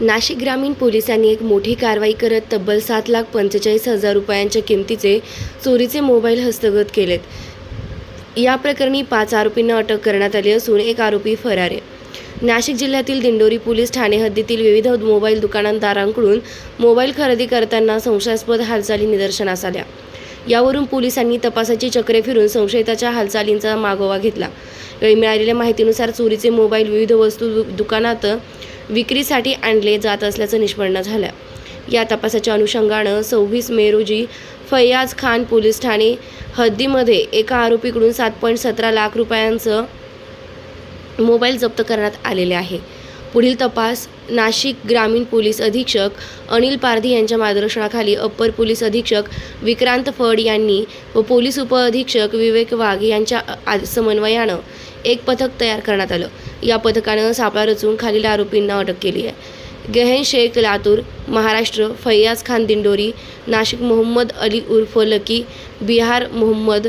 नाशिक ग्रामीण पोलिसांनी एक मोठी कारवाई करत तब्बल सात लाख पंचेचाळीस हजार रुपयांच्या किमतीचे चोरीचे मोबाईल हस्तगत केलेत. या प्रकरणी पाच आरोपींना अटक करण्यात आली असून एक आरोपी फरार आहे. नाशिक जिल्ह्यातील दिंडोरी पोलीस ठाणे हद्दीतील विविध मोबाईल दुकानदारांकडून मोबाईल खरेदी करताना संशयास्पद हालचाली निदर्शनास आल्या. यावरून पोलिसांनी तपासाची चक्रे फिरून संशयिताच्या हालचालींचा मागोवा घेतला. वेळी मिळालेल्या माहितीनुसार चोरीचे मोबाईल विविध वस्तू दु- दुकानात विक्रीसाठी आणले जात असल्याचं निष्पन्न झालं. या तपासाच्या अनुषंगानं सव्वीस मे रोजी फैयाज खान पोलीस ठाणे हद्दीमध्ये एका आरोपीकडून सात पॉईंट सतरा लाख रुपयांचं मोबाईल जप्त करण्यात आलेले आहे. पुढील तपास नाशिक ग्रामीण पोलीस अधीक्षक अनिल पारधी यांच्या मार्गदर्शनाखाली अप्पर पोलीस अधीक्षक विक्रांत फड यांनी व पोलीस उपअधीक्षक विवेक वाघ यांच्या समन्वयानं एक पथक तयार करण्यात आलं. या पथकानं सापळा रचून खालील आरोपींना अटक केली आहे. गहन शेख लातूर महाराष्ट्र फैयाज खान दिंडोरी नाशिक मोहम्मद अली उर्फ लकी बिहार मोहम्मद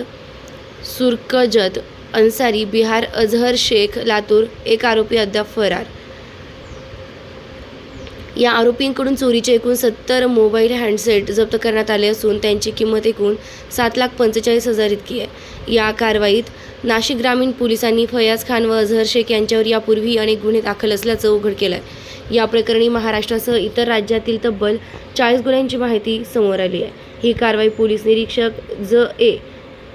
सुरकजत अन्सारी बिहार अझहर शेख लातूर एक आरोपी अद्याप फरार. या आरोपींकडून चोरीचे एकूण सत्तर मोबाईल हँडसेट जप्त करण्यात आले असून त्यांची किंमत एकूण सात लाख पंचेचाळीस हजार इतकी आहे. या कारवाईत नाशिक ग्रामीण पोलिसांनी फयाज खान व अझहर शेख यांच्यावर यापूर्वी अनेक गुन्हे दाखल असल्याचं उघड केलं आहे या प्रकरणी महाराष्ट्रासह इतर राज्यातील तब्बल चाळीस गुन्ह्यांची माहिती समोर आली आहे. ही कारवाई पोलीस निरीक्षक ज. ए.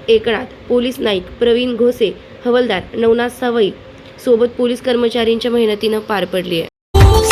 एकनाथ पोलीस नाईक प्रवीण घोसे हवलदार नवनाथ सावई सोबत पोलीस कर्मचाऱ्यांच्या मेहनतीनं पार पडली आहे.